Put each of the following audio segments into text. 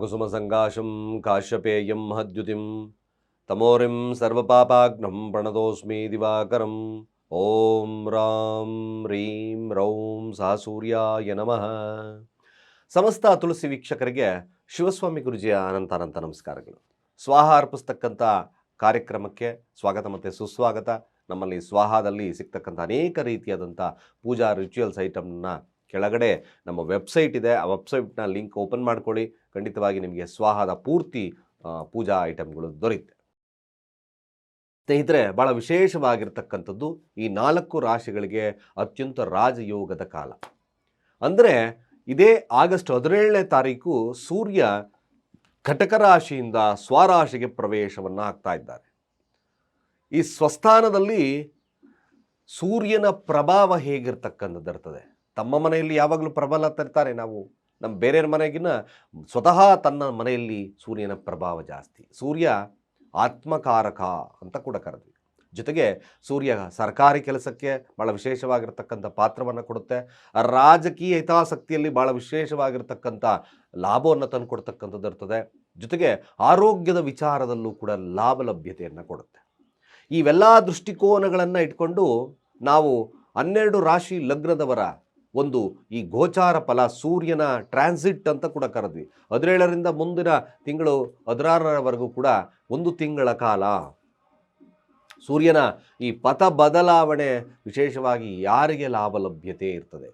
ಕುಸುಮಸಂಗಾಶಂ ಕಾಶ್ಯಪೇಯಂ ಹದ್ಯುತಿಂ ತಮೋರಿಂ ಸರ್ವಪಾಪಾಗ್ನಂ ಪ್ರಣದೋಸ್ಮಿ ದಿವಾಕರಂ ಓಂ ರಾಂ ರೀಂ ರೌಂ ಸಹ ಸೂರ್ಯಾಯ ನಮಃ ಸಮಸ್ತ ತುಳಸಿ ವೀಕ್ಷಕರಿಗೆ ಶಿವಸ್ವಾಮಿ ಗುರುಜಿಯ ಅನಂತ ಅನಂತ ನಮಸ್ಕಾರಗಳು. ಸ್ವಾಹ ಅರ್ಪಿಸ್ತಕ್ಕಂಥ ಕಾರ್ಯಕ್ರಮಕ್ಕೆ ಸ್ವಾಗತ ಮತ್ತು ಸುಸ್ವಾಗತ. ನಮ್ಮಲ್ಲಿ ಸ್ವಾಹದಲ್ಲಿ ಸಿಗ್ತಕ್ಕಂಥ ಅನೇಕ ರೀತಿಯಾದಂಥ ಪೂಜಾ ರಿಚುವಲ್ಸ್ ಐಟಮ್ನ ಕೆಳಗಡೆ ನಮ್ಮ ವೆಬ್ಸೈಟ್ ಇದೆ. ಆ ವೆಬ್ಸೈಟ್ನ ಲಿಂಕ್ ಓಪನ್ ಮಾಡ್ಕೊಳ್ಳಿ. ಖಂಡಿತವಾಗಿ ನಿಮಗೆ ಸ್ವಾಹದ ಪೂರ್ತಿ ಪೂಜಾ ಐಟಮ್ಗಳು ದೊರೆಯುತ್ತೆ. ಸ್ನೇಹಿತರೆ ಭಾಳ ವಿಶೇಷವಾಗಿರ್ತಕ್ಕಂಥದ್ದು ಈ ನಾಲ್ಕು ರಾಶಿಗಳಿಗೆ ಅತ್ಯಂತ ರಾಜಯೋಗದ ಕಾಲ. ಅಂದರೆ ಇದೇ ಆಗಸ್ಟ್ ಹದಿನೇಳನೇ ತಾರೀಕು ಸೂರ್ಯ ಕಟಕ ರಾಶಿಯಿಂದ ಸ್ವರಾಶಿಗೆ ಪ್ರವೇಶವನ್ನು ಆಗ್ತಾ ಇದ್ದಾರೆ. ಈ ಸ್ವಸ್ಥಾನದಲ್ಲಿ ಸೂರ್ಯನ ಪ್ರಭಾವ ಹೇಗಿರ್ತಕ್ಕಂಥದ್ದು ಇರ್ತದೆ? ತಮ್ಮ ಮನೆಯಲ್ಲಿ ಯಾವಾಗಲೂ ಪ್ರಬಲ ತರ್ತಾರೆ ನಾವು. ನಮ್ಮ ಬೇರೆಯವ್ರ ಮನೆಗಿನ್ನ ಸ್ವತಃ ತನ್ನ ಮನೆಯಲ್ಲಿ ಸೂರ್ಯನ ಪ್ರಭಾವ ಜಾಸ್ತಿ. ಸೂರ್ಯ ಆತ್ಮಕಾರಕ ಅಂತ ಕೂಡ ಕರೆದ್ವಿ. ಜೊತೆಗೆ ಸೂರ್ಯ ಸರ್ಕಾರಿ ಕೆಲಸಕ್ಕೆ ಭಾಳ ವಿಶೇಷವಾಗಿರ್ತಕ್ಕಂಥ ಪಾತ್ರವನ್ನು ಕೊಡುತ್ತೆ. ರಾಜಕೀಯ ಹಿತಾಸಕ್ತಿಯಲ್ಲಿ ಭಾಳ ವಿಶೇಷವಾಗಿರ್ತಕ್ಕಂಥ ಲಾಭವನ್ನು ತಂದುಕೊಡ್ತಕ್ಕಂಥದ್ದು ಇರ್ತದೆ. ಜೊತೆಗೆ ಆರೋಗ್ಯದ ವಿಚಾರದಲ್ಲೂ ಕೂಡ ಲಾಭ ಲಭ್ಯತೆಯನ್ನು ಕೊಡುತ್ತೆ. ಇವೆಲ್ಲ ದೃಷ್ಟಿಕೋನಗಳನ್ನು ಇಟ್ಕೊಂಡು ನಾವು ಹನ್ನೆರಡು ರಾಶಿ ಲಗ್ನದವರ ಒಂದು ಈ ಗೋಚಾರ ಫಲ ಸೂರ್ಯನ ಟ್ರಾನ್ಸಿಟ್ ಅಂತ ಕೂಡ ಕರೆದ್ವಿ. ಹದಿನೇಳರಿಂದ ಮುಂದಿನ ತಿಂಗಳು ಹದಿನಾರರವರೆಗೂ ಕೂಡ ಒಂದು ತಿಂಗಳ ಕಾಲ. ಸೂರ್ಯನ ಈ ಪಥ ಬದಲಾವಣೆ ವಿಶೇಷವಾಗಿ ಯಾರಿಗೆ ಲಾಭ ಲಭ್ಯತೆ ಇರ್ತದೆ?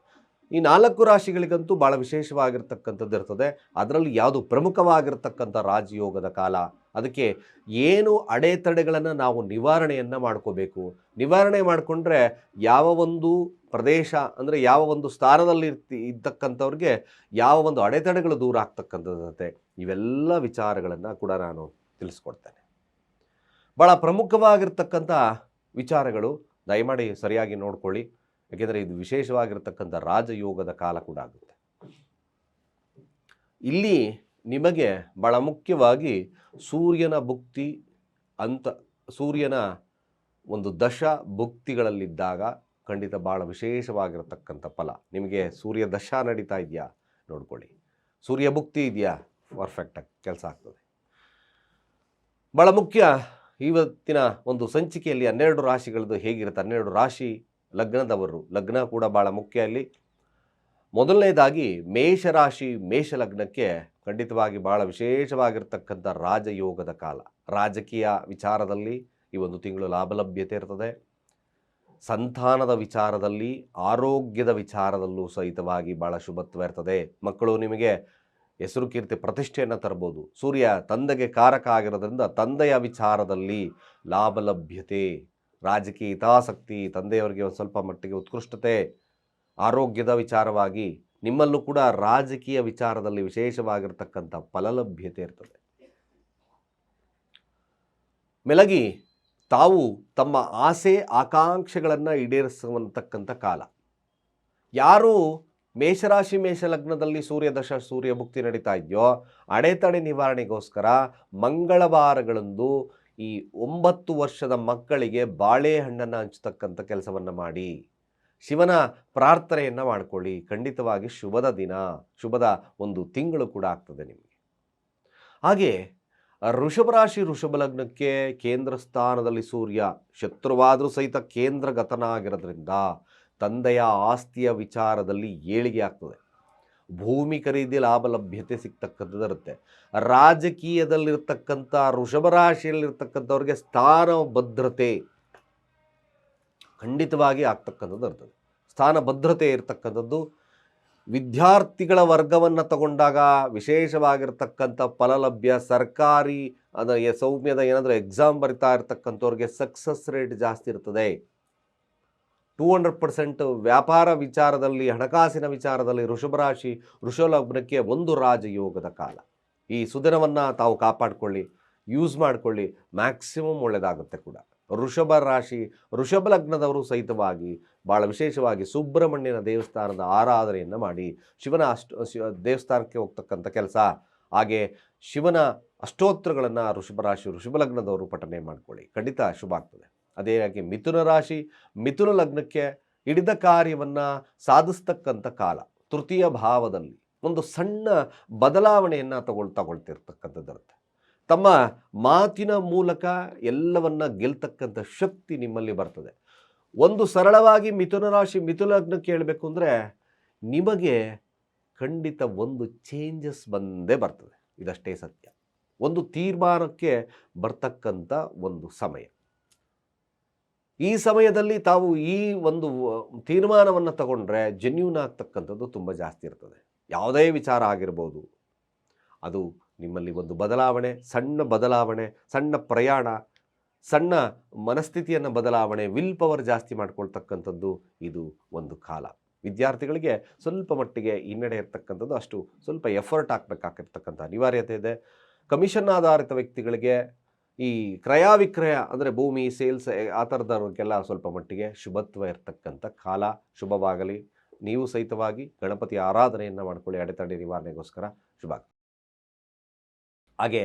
ಈ ನಾಲ್ಕು ರಾಶಿಗಳಿಗಂತೂ ಭಾಳ ವಿಶೇಷವಾಗಿರ್ತಕ್ಕಂಥದ್ದು ಇರ್ತದೆ. ಅದರಲ್ಲಿ ಯಾವುದು ಪ್ರಮುಖವಾಗಿರ್ತಕ್ಕಂಥ ರಾಜಯೋಗದ ಕಾಲ? ಅದಕ್ಕೆ ಏನು ಅಡೆತಡೆಗಳನ್ನು ನಾವು ನಿವಾರಣೆಯನ್ನು ಮಾಡ್ಕೋಬೇಕು? ನಿವಾರಣೆ ಮಾಡಿಕೊಂಡ್ರೆ ಯಾವ ಒಂದು ಪ್ರದೇಶ ಅಂದರೆ ಯಾವ ಒಂದು ಸ್ಥಾನದಲ್ಲಿ ಇರ್ತಿ, ಇದ್ದಕ್ಕಂಥವ್ರಿಗೆ ಯಾವ ಒಂದು ಅಡೆತಡೆಗಳು ದೂರ ಆಗ್ತಕ್ಕಂಥದ್ದಂತೆ ಇವೆಲ್ಲ ವಿಚಾರಗಳನ್ನು ಕೂಡ ನಾನು ತಿಳಿಸ್ಕೊಡ್ತೇನೆ. ಭಾಳ ಪ್ರಮುಖವಾಗಿರ್ತಕ್ಕಂಥ ವಿಚಾರಗಳು ದಯಮಾಡಿ ಸರಿಯಾಗಿ ನೋಡ್ಕೊಳ್ಳಿ. ಯಾಕೆಂದರೆ ಇದು ವಿಶೇಷವಾಗಿರ್ತಕ್ಕಂಥ ರಾಜಯೋಗದ ಕಾಲ ಕೂಡ ಆಗುತ್ತೆ. ಇಲ್ಲಿ ನಿಮಗೆ ಭಾಳ ಮುಖ್ಯವಾಗಿ ಸೂರ್ಯನ ಭುಕ್ತಿ ಅಂತ, ಸೂರ್ಯನ ಒಂದು ದಶ ಭುಕ್ತಿಗಳಲ್ಲಿದ್ದಾಗ ಖಂಡಿತ ಭಾಳ ವಿಶೇಷವಾಗಿರತಕ್ಕಂಥ ಫಲ. ನಿಮಗೆ ಸೂರ್ಯ ದಶಾ ನಡೀತಾ ಇದೆಯಾ? ನೋಡ್ಕೊಳ್ಳಿ. ಸೂರ್ಯ ಭುಕ್ತಿ ಇದೆಯಾ? ಪರ್ಫೆಕ್ಟಾಗಿ ಕೆಲಸ ಆಗ್ತದೆ. ಭಾಳ ಮುಖ್ಯ, ಇವತ್ತಿನ ಒಂದು ಸಂಚಿಕೆಯಲ್ಲಿ ಹನ್ನೆರಡು ರಾಶಿಗಳದ್ದು ಹೇಗಿರುತ್ತೆ? ಹನ್ನೆರಡು ರಾಶಿ ಲಗ್ನದವರು. ಲಗ್ನ ಕೂಡ ಭಾಳ ಮುಖ್ಯ ಅಲ್ಲಿ. ಮೊದಲನೇದಾಗಿ ಮೇಷರಾಶಿ ಮೇಷ ಲಗ್ನಕ್ಕೆ ಖಂಡಿತವಾಗಿ ಭಾಳ ವಿಶೇಷವಾಗಿರ್ತಕ್ಕಂಥ ರಾಜಯೋಗದ ಕಾಲ. ರಾಜಕೀಯ ವಿಚಾರದಲ್ಲಿ ಈ ಒಂದು ತಿಂಗಳು ಲಾಭಲಭ್ಯತೆ ಇರ್ತದೆ. ಸಂತಾನದ ವಿಚಾರದಲ್ಲಿ, ಆರೋಗ್ಯದ ವಿಚಾರದಲ್ಲೂ ಸಹಿತವಾಗಿ ಭಾಳ ಶುಭತ್ವ ಇರ್ತದೆ. ಮಕ್ಕಳು ನಿಮಗೆ ಹೆಸರು ಕೀರ್ತಿ ಪ್ರತಿಷ್ಠೆಯನ್ನು ತರ್ಬೋದು. ಸೂರ್ಯ ತಂದೆಗೆ ಕಾರಕ ಆಗಿರೋದ್ರಿಂದ ತಂದೆಯ ವಿಚಾರದಲ್ಲಿ ಲಾಭಲಭ್ಯತೆ ರಾಜಕೀಯ ಹಿತಾಸಕ್ತಿ, ತಂದೆಯವರಿಗೆ ಒಂದು ಸ್ವಲ್ಪ ಮಟ್ಟಿಗೆ ಉತ್ಕೃಷ್ಟತೆ, ಆರೋಗ್ಯದ ವಿಚಾರವಾಗಿ ನಿಮ್ಮಲ್ಲೂ ಕೂಡ ರಾಜಕೀಯ ವಿಚಾರದಲ್ಲಿ ವಿಶೇಷವಾಗಿರ್ತಕ್ಕಂಥ ಫಲಲಭ್ಯತೆ ಇರ್ತದೆ. ಮೆಲಗಿ ತಾವು ತಮ್ಮ ಆಸೆ, ಆಕಾಂಕ್ಷೆಗಳನ್ನು ಈಡೇರಿಸುವಂತಕ್ಕಂಥ ಕಾಲ. ಯಾರು ಮೇಷರಾಶಿ ಮೇಷ ಲಗ್ನದಲ್ಲಿ ಸೂರ್ಯ ದಶ, ಸೂರ್ಯ ಭುಕ್ತಿ ನಡೀತಾ ಇದೆಯೋ, ಅಡೆತಡೆ ನಿವಾರಣೆಗೋಸ್ಕರ ಮಂಗಳವಾರಗಳಂದು ಈ ಒಂಬತ್ತು ವರ್ಷದ ಮಕ್ಕಳಿಗೆ ಬಾಳೆಹಣ್ಣನ್ನು ಹಂಚತಕ್ಕಂಥ ಕೆಲಸವನ್ನು ಮಾಡಿ. ಶಿವನ ಪ್ರಾರ್ಥನೆಯನ್ನು ಮಾಡ್ಕೊಳ್ಳಿ. ಖಂಡಿತವಾಗಿ ಶುಭದ ದಿನ, ಶುಭದ ಒಂದು ತಿಂಗಳು ಕೂಡ ಆಗ್ತದೆ ನಿಮಗೆ. ಹಾಗೆ ಋಷಭ ರಾಶಿ ಋಷಭ ಲಗ್ನಕ್ಕೆ ಕೇಂದ್ರ ಸ್ಥಾನದಲ್ಲಿ ಸೂರ್ಯ ಶತ್ರುವಾದರೂ ಸಹಿತ ಕೇಂದ್ರಗತನಾಗಿರೋದ್ರಿಂದ ತಂದೆಯ ಆಸ್ತಿಯ ವಿಚಾರದಲ್ಲಿ ಏಳಿಗೆ ಆಗ್ತದೆ. ಭೂಮಿ ಖರೀದಿ ಲಾಭ ಲಭ್ಯತೆ ಸಿಗ್ತಕ್ಕಂಥದ್ದು ಇರುತ್ತೆ. ರಾಜಕೀಯದಲ್ಲಿರ್ತಕ್ಕಂಥ ಋಷಭ ರಾಶಿಯಲ್ಲಿರ್ತಕ್ಕಂಥವ್ರಿಗೆ ಸ್ಥಾನ ಭದ್ರತೆ ಖಂಡಿತವಾಗಿ ಆಗ್ತಕ್ಕಂಥದ್ದು ಇರ್ತದೆ. ಸ್ಥಾನ ಭದ್ರತೆ ಇರ್ತಕ್ಕಂಥದ್ದು ವಿದ್ಯಾರ್ಥಿಗಳ ವರ್ಗವನ್ನು ತಗೊಂಡಾಗ ವಿಶೇಷವಾಗಿರ್ತಕ್ಕಂಥ ಫಲಲಭ್ಯ, ಸರ್ಕಾರಿ ಅಂದರೆ ಸೌಮ್ಯದ ಏನಾದರೂ ಎಕ್ಸಾಮ್ ಬರಿತಾ ಇರ್ತಕ್ಕಂಥವ್ರಿಗೆ ಸಕ್ಸಸ್ ರೇಟ್ ಜಾಸ್ತಿ ಇರ್ತದೆ. ಟೂ ಹಂಡ್ರೆಡ್ ಪರ್ಸೆಂಟ್ ವ್ಯಾಪಾರ ವಿಚಾರದಲ್ಲಿ, ಹಣಕಾಸಿನ ವಿಚಾರದಲ್ಲಿ ವೃಷಭರಾಶಿ ವೃಷಲಗ್ನಕ್ಕೆ ಒಂದು ರಾಜಯೋಗದ ಕಾಲ. ಈ ಸುದಿನವನ್ನು ತಾವು ಕಾಪಾಡಿಕೊಳ್ಳಿ ಯೂಸ್ ಮಾಡಿಕೊಳ್ಳಿ ಮ್ಯಾಕ್ಸಿಮಮ್ ಒಳ್ಳೆಯದಾಗುತ್ತೆ ಕೂಡ. ವೃಷಭ ರಾಶಿ, ಋಷಭ ಲಗ್ನದವರು ಸಹಿತವಾಗಿ ಭಾಳ ವಿಶೇಷವಾಗಿ ಸುಬ್ರಹ್ಮಣ್ಯನ ದೇವಸ್ಥಾನದ ಆರಾಧನೆಯನ್ನು ಮಾಡಿ ಶಿವನ ಅಷ್ಟ ದೇವಸ್ಥಾನಕ್ಕೆ ಹೋಗ್ತಕ್ಕಂಥ ಕೆಲಸ. ಹಾಗೆ ಶಿವನ ಅಷ್ಟೋತ್ತರಗಳನ್ನು ಋಷಭ ರಾಶಿ, ಋಷಭ ಲಗ್ನದವರು ಪಠನೆ ಮಾಡ್ಕೊಳ್ಳಿ. ಖಂಡಿತ ಶುಭ ಆಗ್ತದೆ. ಅದೇ ಮಿಥುನ ರಾಶಿ, ಮಿಥುನ ಲಗ್ನಕ್ಕೆ ಹಿಡಿದ ಕಾರ್ಯವನ್ನು ಸಾಧಿಸ್ತಕ್ಕಂಥ ಕಾಲ, ತೃತೀಯ ಭಾವದಲ್ಲಿ ಒಂದು ಸಣ್ಣ ಬದಲಾವಣೆಯನ್ನು ತಗೊಳ್ ತಗೊಳ್ತಿರ್ತಕ್ಕಂಥದ್ದಿರುತ್ತೆ ತಮ್ಮ ಮಾತಿನ ಮೂಲಕ ಎಲ್ಲವನ್ನ ಗೆಲ್ತಕ್ಕಂಥ ಶಕ್ತಿ ನಿಮ್ಮಲ್ಲಿ ಬರ್ತದೆ. ಒಂದು ಸರಳವಾಗಿ ಮಿಥುನ ರಾಶಿ, ಮಿಥುನ ಲಗ್ನಕ್ಕೆ ಹೇಳಬೇಕು ಅಂದರೆ ನಿಮಗೆ ಖಂಡಿತ ಒಂದು ಚೇಂಜಸ್ ಬಂದೇ ಬರ್ತದೆ. ಇದಷ್ಟೇ ಸತ್ಯ. ಒಂದು ತೀರ್ಮಾನಕ್ಕೆ ಬರ್ತಕ್ಕಂಥ ಒಂದು ಸಮಯ. ಈ ಸಮಯದಲ್ಲಿ ತಾವು ಈ ಒಂದು ತೀರ್ಮಾನವನ್ನು ತಗೊಂಡ್ರೆ ಜೆನ್ಯೂನ್ ಆಗ್ತಕ್ಕಂಥದ್ದು ತುಂಬ ಜಾಸ್ತಿ ಇರ್ತದೆ. ಯಾವುದೇ ವಿಚಾರ ಆಗಿರ್ಬೋದು. ಅದು ನಿಮ್ಮಲ್ಲಿ ಒಂದು ಬದಲಾವಣೆ, ಸಣ್ಣ ಬದಲಾವಣೆ, ಸಣ್ಣ ಪ್ರಯಾಣ, ಸಣ್ಣ ಮನಸ್ಥಿತಿಯನ್ನು ಬದಲಾವಣೆ ವಿಲ್ ಪವರ್ ಜಾಸ್ತಿ ಮಾಡ್ಕೊಳ್ತಕ್ಕಂಥದ್ದು ಇದು ಒಂದು ಕಾಲ. ವಿದ್ಯಾರ್ಥಿಗಳಿಗೆ ಸ್ವಲ್ಪ ಮಟ್ಟಿಗೆ ಹಿನ್ನಡೆ ಇರ್ತಕ್ಕಂಥದ್ದು ಅಷ್ಟು ಸ್ವಲ್ಪ ಎಫರ್ಟ್ ಹಾಕಬೇಕಾಗಿರ್ತಕ್ಕಂಥ ಅನಿವಾರ್ಯತೆ ಇದೆ. ಕಮಿಷನ್ ಆಧಾರಿತ ವ್ಯಕ್ತಿಗಳಿಗೆ ಈ ಕ್ರಯ ವಿಕ್ರಯ ಅಂದರೆ ಭೂಮಿ ಸೇಲ್ಸ್ ಆ ಥರದವ್ರಿಗೆಲ್ಲ ಸ್ವಲ್ಪ ಮಟ್ಟಿಗೆ ಶುಭತ್ವ ಇರತಕ್ಕಂಥ ಕಾಲ ಶುಭವಾಗಲಿ. ನೀವು ಸಹಿತವಾಗಿ ಗಣಪತಿ ಆರಾಧನೆಯನ್ನು ಮಾಡ್ಕೊಳ್ಳಿ, ಅಡೆತಡೆ ನಿವಾರಣೆಗೋಸ್ಕರ ಶುಭ ಹಾಗೆ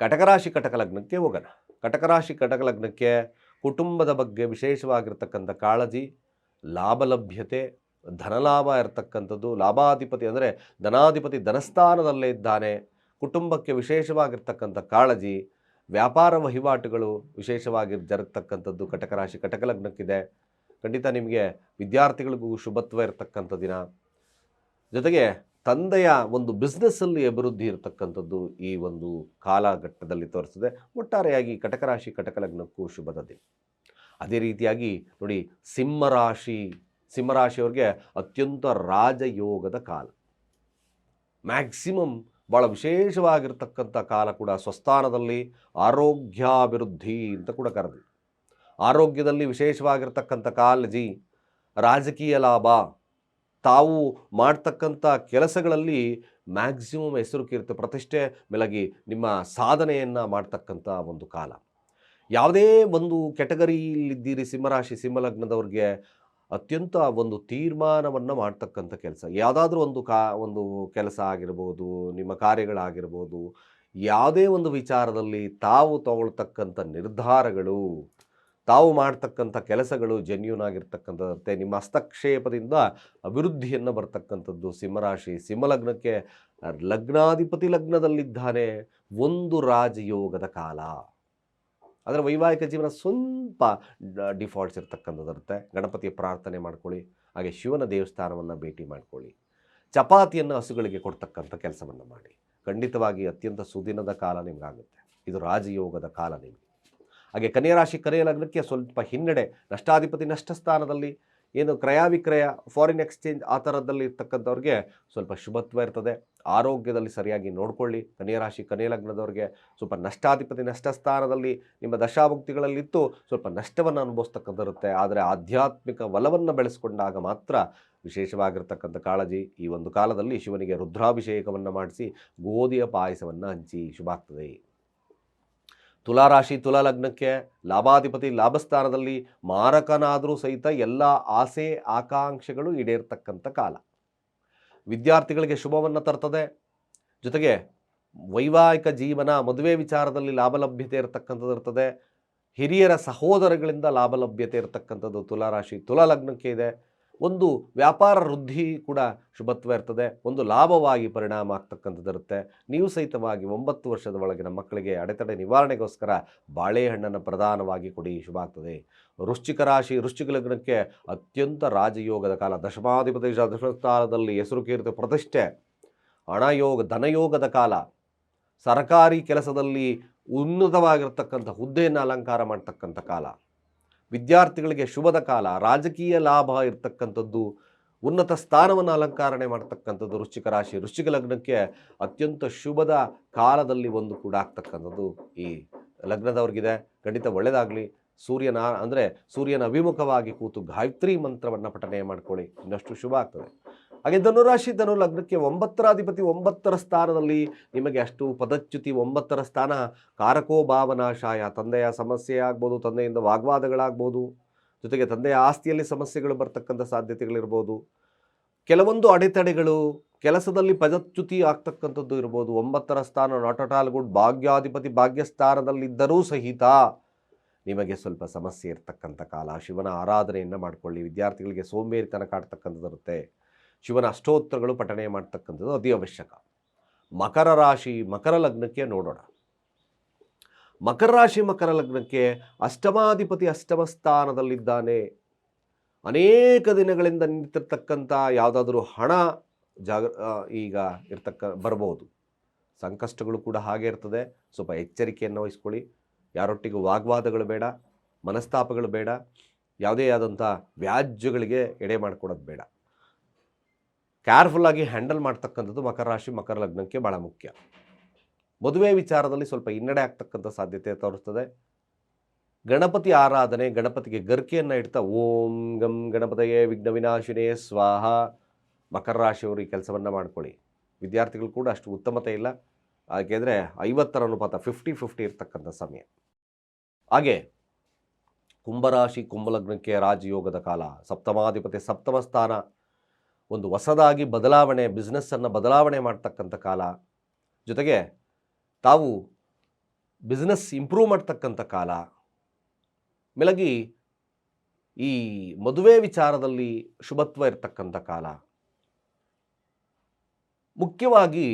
ಕಟಕರಾಶಿ ಕಟಕ ಲಗ್ನಕ್ಕೆ ಹೋಗೋಣ. ಕಟಕರಾಶಿ ಕಟಕ ಲಗ್ನಕ್ಕೆ ಕುಟುಂಬದ ಬಗ್ಗೆ ವಿಶೇಷವಾಗಿರ್ತಕ್ಕಂಥ ಕಾಳಜಿ, ಲಾಭ ಲಭ್ಯತೆ ಧನಲಾಭ ಇರತಕ್ಕಂಥದ್ದು, ಲಾಭಾಧಿಪತಿ ಅಂದರೆ ಧನಾಧಿಪತಿ ಧನಸ್ಥಾನದಲ್ಲೇ ಇದ್ದಾನೆ. ಕುಟುಂಬಕ್ಕೆ ವಿಶೇಷವಾಗಿರ್ತಕ್ಕಂಥ ಕಾಳಜಿ, ವ್ಯಾಪಾರ ವಹಿವಾಟುಗಳು ವಿಶೇಷವಾಗಿ ಜರಗ್ತಕ್ಕಂಥದ್ದು ಕಟಕ ರಾಶಿ ಕಟಕ ಲಗ್ನಕ್ಕಿದೆ. ಖಂಡಿತ ನಿಮಗೆ ವಿದ್ಯಾರ್ಥಿಗಳಿಗೂ ಶುಭತ್ವ ಇರತಕ್ಕಂಥ ದಿನ. ಜೊತೆಗೆ ತಂದೆಯ ಒಂದು ಬಿಸ್ನೆಸ್ಸಲ್ಲಿ ಅಭಿವೃದ್ಧಿ ಇರತಕ್ಕಂಥದ್ದು ಈ ಒಂದು ಕಾಲಘಟ್ಟದಲ್ಲಿ ತೋರಿಸಿದೆ ಒಟ್ಟಾರೆಯಾಗಿ ಕಟಕ ರಾಶಿ ಕಟಕ ಲಗ್ನಕ್ಕೂ ಶುಭದ ದಿನ. ಅದೇ ರೀತಿಯಾಗಿ ನೋಡಿ, ಸಿಂಹರಾಶಿ, ಸಿಂಹರಾಶಿಯವ್ರಿಗೆ ಅತ್ಯಂತ ರಾಜಯೋಗದ ಕಾಲ. ಮ್ಯಾಕ್ಸಿಮಮ್ ಭಾಳ ವಿಶೇಷವಾಗಿರ್ತಕ್ಕಂಥ ಕಾಲ ಕೂಡ ಸ್ವಸ್ಥಾನದಲ್ಲಿ, ಆರೋಗ್ಯಾಭಿವೃದ್ಧಿ ಅಂತ ಕೂಡ ಕರೆದು ಆರೋಗ್ಯದಲ್ಲಿ ವಿಶೇಷವಾಗಿರ್ತಕ್ಕಂಥ ಕಾಳಜಿ ರಾಜಕೀಯ ಲಾಭ ತಾವು ಮಾಡ್ತಕ್ಕಂಥ ಕೆಲಸಗಳಲ್ಲಿ ಮ್ಯಾಕ್ಸಿಮಮ್ ಹೆಸರು ಕೀರ್ತಿ ಪ್ರತಿಷ್ಠೆ ಮೇಲಾಗಿ ನಿಮ್ಮ ಸಾಧನೆಯನ್ನು ಮಾಡ್ತಕ್ಕಂಥ ಒಂದು ಕಾಲ. ಯಾವುದೇ ಒಂದು ಕೆಟಗರಿಯಲ್ಲಿದ್ದೀರಿ ಸಿಂಹರಾಶಿ, ಸಿಂಹಲಗ್ನದವ್ರಿಗೆ ಅತ್ಯಂತ ಒಂದು ತೀರ್ಮಾನವನ್ನು ಮಾಡ್ತಕ್ಕಂಥ ಕೆಲಸ. ಯಾವುದಾದ್ರೂ ಒಂದು ಕಾ, ಒಂದು ಕೆಲಸ ಆಗಿರ್ಬೋದು, ನಿಮ್ಮ ಕಾರ್ಯಗಳಾಗಿರ್ಬೋದು, ಯಾವುದೇ ಒಂದು ವಿಚಾರದಲ್ಲಿ ತಾವು ತಗೊಳ್ತಕ್ಕಂಥ ನಿರ್ಧಾರಗಳು ತಾವು ಮಾಡ್ತಕ್ಕಂಥ ಕೆಲಸಗಳು ಜೆನ್ಯೂನ್ ಆಗಿರ್ತಕ್ಕಂಥದ್ದಂತೆ ನಿಮ್ಮ ಹಸ್ತಕ್ಷೇಪದಿಂದ ಅಭಿವೃದ್ಧಿಯನ್ನು ಬರ್ತಕ್ಕಂಥದ್ದು ಸಿಂಹರಾಶಿ. ಸಿಂಹಲಗ್ನಕ್ಕೆ ಲಗ್ನಾಧಿಪತಿ ಲಗ್ನದಲ್ಲಿದ್ದಾನೆ. ಒಂದು ರಾಜಯೋಗದ ಕಾಲ. ಅದರ ವೈವಾಹಿಕ ಜೀವನ ಸ್ವಲ್ಪ ಡಿಫಾಲ್ಟ್ಸ್ ಇರ್ತಕ್ಕಂಥದ್ದಿರುತ್ತೆ. ಗಣಪತಿಯ ಪ್ರಾರ್ಥನೆ ಮಾಡ್ಕೊಳ್ಳಿ. ಹಾಗೆ ಶಿವನ ದೇವಸ್ಥಾನವನ್ನು ಭೇಟಿ ಮಾಡ್ಕೊಳ್ಳಿ. ಚಪಾತಿಯನ್ನು ಹಸುಗಳಿಗೆ ಕೊಡ್ತಕ್ಕಂಥ ಕೆಲಸವನ್ನು ಮಾಡಿ. ಖಂಡಿತವಾಗಿ ಅತ್ಯಂತ ಸುದಿನದ ಕಾಲ ನಿಮಗಾಗುತ್ತೆ. ಇದು ರಾಜಯೋಗದ ಕಾಲ ನಿಮಗೆ. ಹಾಗೆ ಕನ್ಯಾ ರಾಶಿ ಕನ್ಯಾ ಲಗ್ನಕ್ಕೆ ಸ್ವಲ್ಪ ಹಿನ್ನಡೆ ನಷ್ಟಾಧಿಪತಿ ನಷ್ಟ ಸ್ಥಾನದಲ್ಲಿ ಏನು ಕ್ರಯಾವಿಕ್ರಯ ಫಾರಿನ್ ಎಕ್ಸ್ಚೇಂಜ್ ಆ ಥರದಲ್ಲಿ ಇರ್ತಕ್ಕಂಥವ್ರಿಗೆ ಸ್ವಲ್ಪ ಶುಭತ್ವ ಇರ್ತದೆ. ಆರೋಗ್ಯದಲ್ಲಿ ಸರಿಯಾಗಿ ನೋಡಿಕೊಳ್ಳಿ. ಕನ್ಯರಾಶಿ ಕನ್ಯಾ ಲಗ್ನದವ್ರಿಗೆ ಸ್ವಲ್ಪ ನಷ್ಟಾಧಿಪತಿ ನಷ್ಟ ಸ್ಥಾನದಲ್ಲಿ ನಿಮ್ಮ ದಶಾಭಕ್ತಿಗಳಲ್ಲಿತ್ತು ಸ್ವಲ್ಪ ನಷ್ಟವನ್ನು ಅನುಭವಿಸ್ತಕ್ಕಂಥರುತ್ತೆ ಆದರೆ ಆಧ್ಯಾತ್ಮಿಕ ಒಲವನ್ನು ಬೆಳೆಸ್ಕೊಂಡಾಗ ಮಾತ್ರ ವಿಶೇಷವಾಗಿರ್ತಕ್ಕಂಥ ಕಾಳಜಿ ಈ ಒಂದು ಕಾಲದಲ್ಲಿ ಶಿವನಿಗೆ ರುದ್ರಾಭಿಷೇಕವನ್ನು ಮಾಡಿಸಿ ಗೋಧಿಯ ಪಾಯಸವನ್ನು ಹಂಚಿ ಶುಭ ಆಗ್ತದೆ ತುಲಾರಾಶಿ ತುಲಾ ಲಗ್ನಕ್ಕೆ ಲಾಭಾಧಿಪತಿ ಲಾಭಸ್ಥಾನದಲ್ಲಿ ಮಾರಕನಾದರೂ ಸಹಿತ ಎಲ್ಲ ಆಸೆ, ಆಕಾಂಕ್ಷೆಗಳು ಈಡೇರ್ತಕ್ಕಂಥ ಕಾಲ. ವಿದ್ಯಾರ್ಥಿಗಳಿಗೆ ಶುಭವನ್ನು ತರ್ತದೆ. ಜೊತೆಗೆ ವೈವಾಹಿಕ ಜೀವನ, ಮದುವೆ ವಿಚಾರದಲ್ಲಿ ಲಾಭಲಭ್ಯತೆ ಇರತಕ್ಕಂಥದ್ದು ಇರ್ತದೆ. ಹಿರಿಯರ ಸಹೋದರಗಳಿಂದ ಲಾಭಲಭ್ಯತೆ ಇರತಕ್ಕಂಥದ್ದು ತುಲಾರಾಶಿ ತುಲಾ ಲಗ್ನಕ್ಕೆ ಇದೆ. ಒಂದು ವ್ಯಾಪಾರ ವೃದ್ಧಿ ಕೂಡ ಶುಭತ್ವ ಇರ್ತದೆ, ಒಂದು ಲಾಭವಾಗಿ ಪರಿಣಾಮ ಆಗ್ತಕ್ಕಂಥದ್ದಿರುತ್ತೆ ನೀವು ಸಹಿತವಾಗಿ ಒಂಬತ್ತು ವರ್ಷದ ಒಳಗಿನ ಮಕ್ಕಳಿಗೆ ಅಡೆತಡೆ ನಿವಾರಣೆಗೋಸ್ಕರ ಬಾಳೆಹಣ್ಣನ್ನು ಪ್ರಧಾನವಾಗಿ ಕೊಡಿ, ಶುಭ ಆಗ್ತದೆ. ವೃಶ್ಚಿಕ ರಾಶಿ, ವೃಶ್ಚಿಕ ಲಗ್ನಕ್ಕೆ ಅತ್ಯಂತ ರಾಜಯೋಗದ ಕಾಲ, ದಶಮಾಧಿಪತಿ ದಶಮಸ್ಥಾನದಲ್ಲಿ ಹೆಸರು ಕೀರ್ತಿ ಪ್ರತಿಷ್ಠೆ. ಹಣಯೋಗ ಧನಯೋಗದ ಕಾಲ. ಸರ್ಕಾರಿ ಕೆಲಸದಲ್ಲಿ ಉನ್ನತವಾಗಿರ್ತಕ್ಕಂಥ ಹುದ್ದೆಯನ್ನು ಅಲಂಕಾರ ಮಾಡ್ತಕ್ಕಂಥ ಕಾಲ. ವಿದ್ಯಾರ್ಥಿಗಳಿಗೆ ಶುಭದ ಕಾಲ, ರಾಜಕೀಯ ಲಾಭ ಇರತಕ್ಕಂಥದ್ದು, ಉನ್ನತ ಸ್ಥಾನವನ್ನು ಅಲಂಕಾರಣೆ ಮಾಡ್ತಕ್ಕಂಥದ್ದು ವೃಶ್ಚಿಕ ರಾಶಿ, ವೃಶ್ಚಿಕ ಲಗ್ನಕ್ಕೆ ಅತ್ಯಂತ ಶುಭದ ಕಾಲದಲ್ಲಿ ಒಂದು ಕೂಡ ಆಗ್ತಕ್ಕಂಥದ್ದು ಈ ಲಗ್ನದವ್ರಿಗಿದೆ. ಖಂಡಿತ ಒಳ್ಳೆಯದಾಗಲಿ ಸೂರ್ಯನ, ಅಂದರೆ ಸೂರ್ಯನ ಅಭಿಮುಖವಾಗಿ ಕೂತು ಗಾಯತ್ರಿ ಮಂತ್ರವನ್ನು ಪಠನೆ ಮಾಡ್ಕೊಳ್ಳಿ. ಇನ್ನಷ್ಟು ಶುಭ ಆಗ್ತದೆ. ಹಾಗೆ ಧನುರಾಶಿ ಧನು ಲಗ್ನಕ್ಕೆ ಒಂಬತ್ತರ ಅಧಿಪತಿ ಒಂಬತ್ತರ ಸ್ಥಾನದಲ್ಲಿ ನಿಮಗೆ ಅಷ್ಟು ಪದಚ್ಯುತಿ ಒಂಬತ್ತರ ಸ್ಥಾನ. ಕಾರಕೋ ಭಾವನಾಶಾಯ ತಂದೆಯ ಸಮಸ್ಯೆ ಆಗ್ಬೋದು, ತಂದೆಯಿಂದ ವಾಗ್ವಾದಗಳಾಗ್ಬೋದು, ಜೊತೆಗೆ ತಂದೆಯ ಆಸ್ತಿಯಲ್ಲಿ ಸಮಸ್ಯೆಗಳು ಬರ್ತಕ್ಕಂಥ ಸಾಧ್ಯತೆಗಳಿರ್ಬೋದು. ಕೆಲವೊಂದು ಅಡೆತಡೆಗಳು, ಕೆಲಸದಲ್ಲಿ ಪದಚ್ಯುತಿ ಆಗ್ತಕ್ಕಂಥದ್ದು ಇರ್ಬೋದು. ಒಂಬತ್ತರ ಸ್ಥಾನ, ನಾಟ್ ಅಟ್ ಆಲ್ ಗುಡ್, ಭಾಗ್ಯಾಧಿಪತಿ ಭಾಗ್ಯಸ್ಥಾನದಲ್ಲಿದ್ದರೂ ಸಹಿತ ನಿಮಗೆ ಸ್ವಲ್ಪ ಸಮಸ್ಯೆ ಇರ್ತಕ್ಕಂಥ ಕಾಲ. ಶಿವನ ಆರಾಧನೆಯನ್ನು ಮಾಡಿಕೊಳ್ಳಿ. ವಿದ್ಯಾರ್ಥಿಗಳಿಗೆ ಸೋಂಬೇರಿತನ ಕಾಡ್ತಕ್ಕಂಥದ್ದು ಇರುತ್ತೆ ಶಿವನ ಅಷ್ಟೋತ್ತರಗಳು ಪಠಣೆ ಮಾಡ್ತಕ್ಕಂಥದ್ದು ಅತಿ ಅವಶ್ಯಕ. ಮಕರ ರಾಶಿ, ಮಕರ ಲಗ್ನಕ್ಕೆ ನೋಡೋಣ. ಮಕರ ರಾಶಿ, ಮಕರ ಲಗ್ನಕ್ಕೆ ಅಷ್ಟಮಾಧಿಪತಿ ಅಷ್ಟಮ ಸ್ಥಾನದಲ್ಲಿದ್ದಾನೆ. ಅನೇಕ ದಿನಗಳಿಂದ ನಿಂತಿರ್ತಕ್ಕಂಥ ಯಾವುದಾದ್ರೂ ಹಣ ಜಾಗ ಈಗ ಇರ್ತಕ್ಕ ಬರಬಹುದು ಸಂಕಷ್ಟಗಳು ಕೂಡ ಹಾಗೆ ಇರ್ತದೆ. ಸ್ವಲ್ಪ ಎಚ್ಚರಿಕೆಯನ್ನು ವಹಿಸ್ಕೊಳ್ಳಿ. ಯಾರೊಟ್ಟಿಗೂ ವಾಗ್ವಾದಗಳು ಬೇಡ, ಮನಸ್ತಾಪಗಳು ಬೇಡ. ಯಾವುದೇ ಆದಂಥ ವ್ಯಾಜ್ಯಗಳಿಗೆ ಎಡೆ ಮಾಡಿಕೊಡೋದು ಬೇಡ. ಕೇರ್ಫುಲ್ಲಾಗಿ ಹ್ಯಾಂಡಲ್ ಮಾಡ್ತಕ್ಕಂಥದ್ದು ಮಕರ ರಾಶಿ, ಮಕರ ಲಗ್ನಕ್ಕೆ ಭಾಳ ಮುಖ್ಯ. ಮದುವೆ ವಿಚಾರದಲ್ಲಿ ಸ್ವಲ್ಪ ಹಿನ್ನಡೆ ಆಗ್ತಕ್ಕಂಥ ಸಾಧ್ಯತೆ ತೋರಿಸ್ತದೆ ಗಣಪತಿ ಆರಾಧನೆ, ಗಣಪತಿಗೆ ಗರ್ಕೆಯನ್ನು ಇಡ್ತಾ ಓಂ ಗಂ ಗಣಪತಯೇ ವಿಘ್ನ ವಿನಾಶಿನೇ, ಸ್ವಾಹ. ಮಕರ ರಾಶಿಯವರು ಈ ಕೆಲಸವನ್ನು ಮಾಡ್ಕೊಳ್ಳಿ. ವಿದ್ಯಾರ್ಥಿಗಳು ಕೂಡ ಅಷ್ಟು ಉತ್ತಮತೆ ಇಲ್ಲ. ಯಾಕೆಂದರೆ ಐವತ್ತರ ಅನುಪಾತ ಫಿಫ್ಟಿ ಫಿಫ್ಟಿ ಇರ್ತಕ್ಕಂಥ ಸಮಯ. ಹಾಗೆ ಕುಂಭರಾಶಿ, ಕುಂಭಲಗ್ನಕ್ಕೆ ರಾಜಯೋಗದ ಕಾಲ, ಸಪ್ತಮಾಧಿಪತಿ ಸಪ್ತಮ ಸ್ಥಾನ. ಒಂದು ಹೊಸದಾಗಿ ಬದಲಾವಣೆ ಬಿಸ್ನೆಸ್ಸನ್ನು ಬದಲಾವಣೆ ಮಾಡ್ತಕ್ಕಂಥ ಕಾಲ. ಜೊತೆಗೆ ತಾವು ಬಿಸ್ನೆಸ್ ಇಂಪ್ರೂವ್ ಮಾಡ್ತಕ್ಕಂಥ ಕಾಲ. ಮೇಲಾಗಿ ಈ ಮದುವೆ ವಿಚಾರದಲ್ಲಿ ಶುಭತ್ವ ಇರತಕ್ಕಂಥ ಕಾಲ. ಮುಖ್ಯವಾಗಿ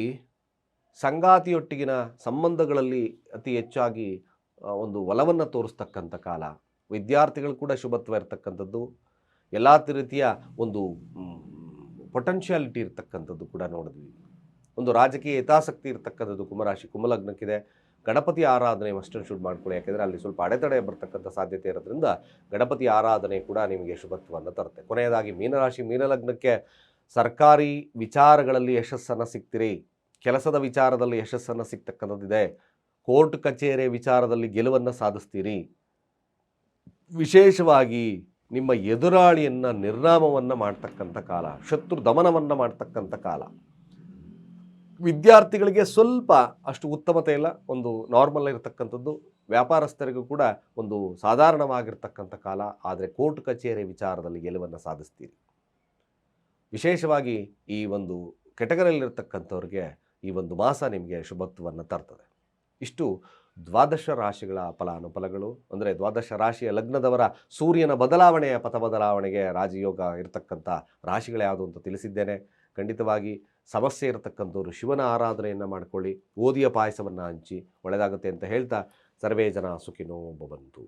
ಸಂಗಾತಿಯೊಟ್ಟಿಗಿನ ಸಂಬಂಧಗಳಲ್ಲಿ ಅತಿ ಹೆಚ್ಚಾಗಿ ಒಂದು ಒಲವನ್ನು ತೋರಿಸ್ತಕ್ಕಂಥ ಕಾಲ. ವಿದ್ಯಾರ್ಥಿಗಳು ಕೂಡ ಶುಭತ್ವ ಇರತಕ್ಕಂಥದ್ದು. ಎಲ್ಲ ರೀತಿಯ ಒಂದು ಪೊಟೆನ್ಷಿಯಾಲಿಟಿ ಇರ್ತಕ್ಕಂಥದ್ದು ಕೂಡ ನೋಡಿದ್ವಿ. ಒಂದು ರಾಜಕೀಯ ಹಿತಾಸಕ್ತಿ ಇರತಕ್ಕಂಥದ್ದು ಕುಂಭರಾಶಿ ಕುಂಭಲಗ್ನಕ್ಕಿದೆ. ಗಣಪತಿ ಆರಾಧನೆ ಮಸ್ಟ್ ಶೂಟ್ ಮಾಡ್ಕೊಳ್ಳಿ. ಯಾಕೆಂದರೆ ಅಲ್ಲಿ ಸ್ವಲ್ಪ ಅಡೆತಡೆ ಬರ್ತಕ್ಕಂಥ ಸಾಧ್ಯತೆ ಇರೋದ್ರಿಂದ ಗಣಪತಿ ಆರಾಧನೆ ಕೂಡ ನಿಮಗೆ ಶುಭತ್ವವನ್ನು ತರುತ್ತೆ. ಕೊನೆಯದಾಗಿ ಮೀನರಾಶಿ ಮೀನಲಗ್ನಕ್ಕೆ ಸರ್ಕಾರಿ ವಿಚಾರಗಳಲ್ಲಿ ಯಶಸ್ಸನ್ನು ಸಿಗ್ತೀರಿ. ಕೆಲಸದ ವಿಚಾರದಲ್ಲಿ ಯಶಸ್ಸನ್ನು ಸಿಗ್ತಕ್ಕಂಥದ್ದಿದೆ. ಕೋರ್ಟ್ ಕಚೇರಿ ವಿಚಾರದಲ್ಲಿ ಗೆಲುವನ್ನು ಸಾಧಿಸ್ತೀರಿ. ವಿಶೇಷವಾಗಿ ನಿಮ್ಮ ಎದುರಾಳಿಯನ್ನು ನಿರ್ನಾಮವನ್ನು ಮಾಡ್ತಕ್ಕಂಥ ಕಾಲ, ಶತ್ರು ದಮನವನ್ನು ಮಾಡ್ತಕ್ಕಂಥ ಕಾಲ. ವಿದ್ಯಾರ್ಥಿಗಳಿಗೆ ಸ್ವಲ್ಪ ಅಷ್ಟು ಉತ್ತಮತೆ ಇಲ್ಲ. ಒಂದು ನಾರ್ಮಲ್ ಇರತಕ್ಕಂಥದ್ದು ವ್ಯಾಪಾರಸ್ಥರಿಗೂ ಕೂಡ ಒಂದು ಸಾಧಾರಣವಾಗಿರ್ತಕ್ಕಂಥ ಕಾಲ. ಆದರೆ ಕೋರ್ಟ್ ಕಚೇರಿ ವಿಚಾರದಲ್ಲಿ ಗೆಲುವನ್ನು ಸಾಧಿಸ್ತೀರಿ. ವಿಶೇಷವಾಗಿ ಈ ಒಂದು ಕೆಟಗರಿಯಲ್ಲಿರ್ತಕ್ಕಂಥವ್ರಿಗೆ ಈ ಒಂದು ಮಾಸ ನಿಮಗೆ ಶುಭತ್ವವನ್ನು ತರ್ತದೆ. ಇಷ್ಟು ದ್ವಾದಶ ರಾಶಿಗಳ ಫಲಾನುಫಲಗಳು, ಅಂದರೆ ದ್ವಾದಶ ರಾಶಿಯ ಲಗ್ನದವರ ಸೂರ್ಯನ ಬದಲಾವಣೆಯ ಪಥ ಬದಲಾವಣೆಗೆ ರಾಜಯೋಗ ಇರತಕ್ಕಂಥ ರಾಶಿಗಳ್ಯಾವುದು ಅಂತ ತಿಳಿಸಿದ್ದೇನೆ. ಖಂಡಿತವಾಗಿ ಸಮಸ್ಯೆ ಇರತಕ್ಕಂಥವ್ರು ಶಿವನ ಆರಾಧನೆಯನ್ನು ಮಾಡಿಕೊಳ್ಳಿ, ಓದಿಯ ಪಾಯಸವನ್ನು ಹಂಚಿ ಒಳ್ಳೆಯದಾಗುತ್ತೆ ಅಂತ ಹೇಳ್ತಾ, ಸರ್ವೇ ಜನ ಸುಖಿನೋ ಭವಂತು.